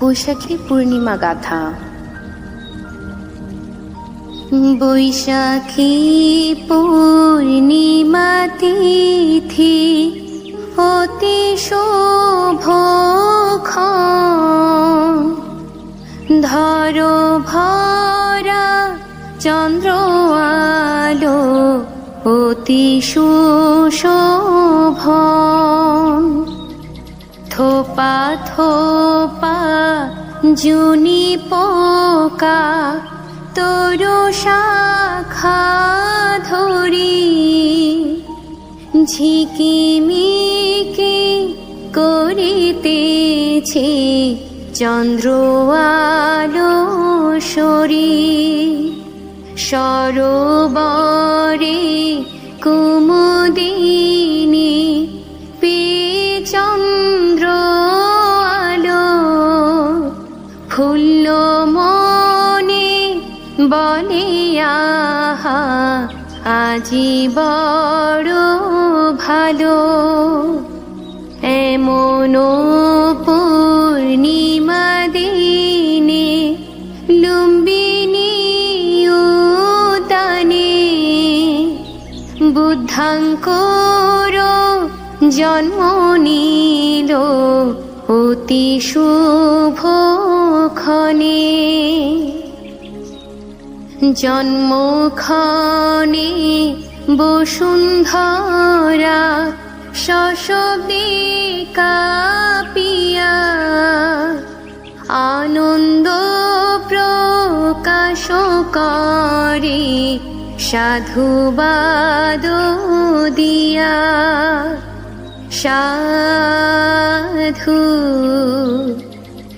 বৈশাখী পূর্ণিমা গাথা। বৈশাখী পূর্ণিমা তিথি অতি শুভ ধর ভরা চন্দ্র আলো অতি সুশোভন। থোপা থোপা জুনি পোকা তোর শাখা ধরি। ঝিকিমিকি করিতেছে চন্দ্র আলো সরি। সরোবরে কুমুদিনী আজি বড় ভালো। এমন পূর্ণিমা দিনে লুম্বিনী উদানে বুদ্ধাঙ্কর জন্ম নিল অতি শুভ ক্ষণে। জন্মক্ষণে বসুন্ধরা শশবে কাপিয়া আনন্দ প্রকাশ করে সাধুবাদ দিয়া। সাধু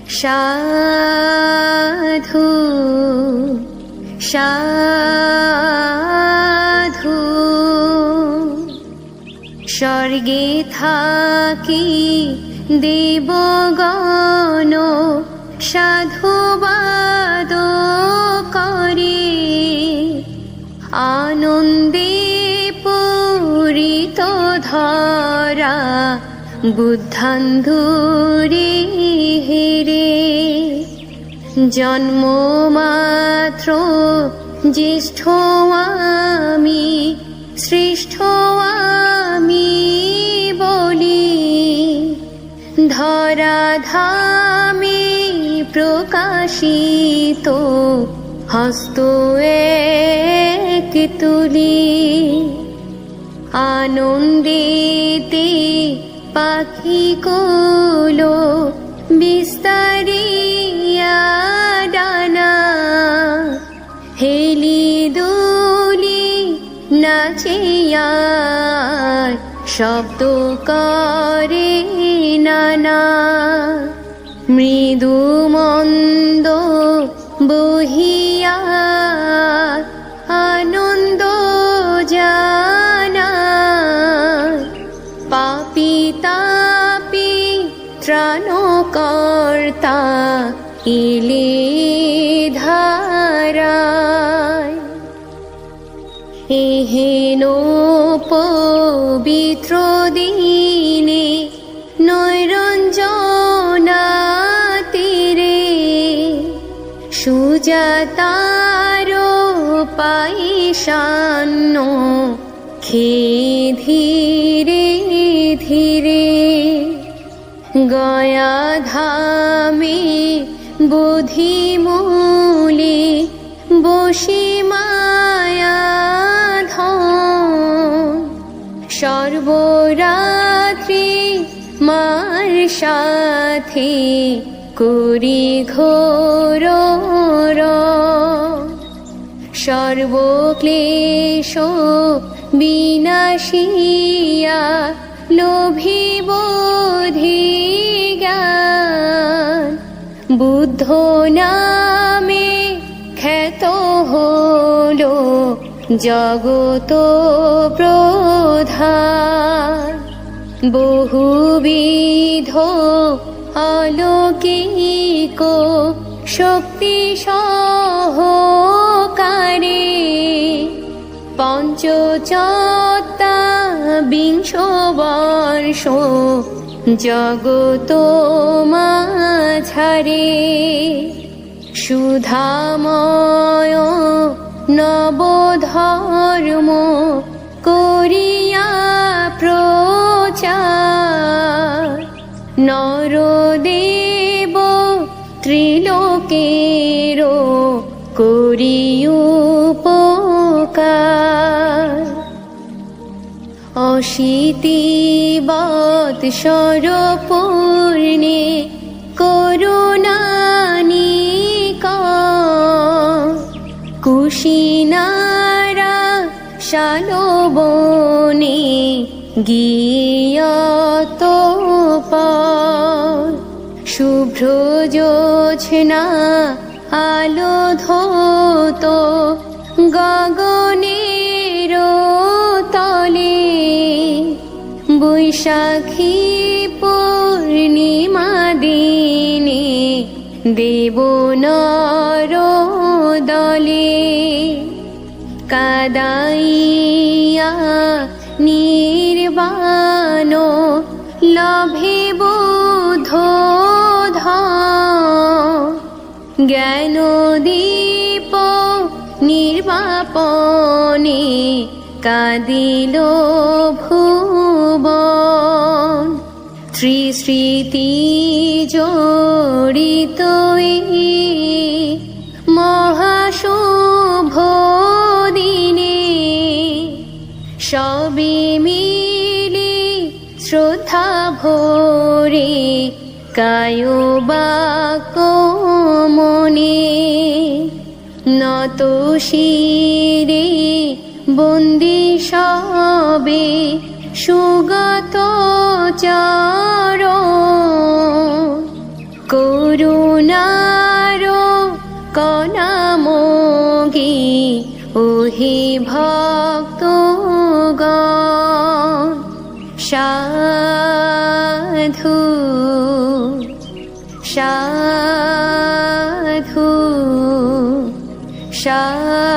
সাধু। সাধু। স্বর্গে থাকি দেবগণ সাধুবাদ করে। আনন্দে পূরিত ধরা বুদ্ধান্ধুরে হেরে। জন্ম মাত্র, জ্যেষ্ঠ আমি, শ্রেষ্ঠ আমি বলি। ধরা ধামে প্রকাশিত হস্ত তুলি। আনন্দেতে পাখি কোলো বিস্তারিয়া শব্দ করে নানা। মৃদু মন্দ বহিয়া আনন্দ জানা। পাপি তাপি ত্রাণকর্তা ইলে ধারায়। এহেন পবিত্র সুজাতার পাইশান্য খে ধীরে ধীরে গয়া ধামে বুধি মূলে বসি মায়া সর্বরাত্রি মার সাথে করি ঘোর সর্বক্লেশ বিনাশিয়া লোভি বোধি জ্ঞান। বুদ্ধ নামে খ্যাত হলো জগত প্রধান। বহুবিধ অলৌকিক শক্তি সহকারে পঞ্চচত্তা বিংশ বর্ষ জগত মাঝারে সুধাময় নবধর্ম অশীতিবৎ সরপূর্ণে করুণানিক কুশিনারা শালবনে গিয়ত শুভ্র জোছনা আলো ধোত গগনের বৈশাখী পূর্ণিমা দিনে দেব নর দলে কাদাইয়া নির্বাণ লভে বোধ জ্ঞান দীপ নির্বাপনে কাদিল ভুবন। ত্রিস্মৃতি জড়িত মহাশুভ দিনে সবে মিলি শ্রদ্ধা ভরে কায় বাক মনে। নত শিরে বন্দি সবে সুগত চার। করুণার কনামগি ওহে ভক্ত সাধু সাধু সাধু।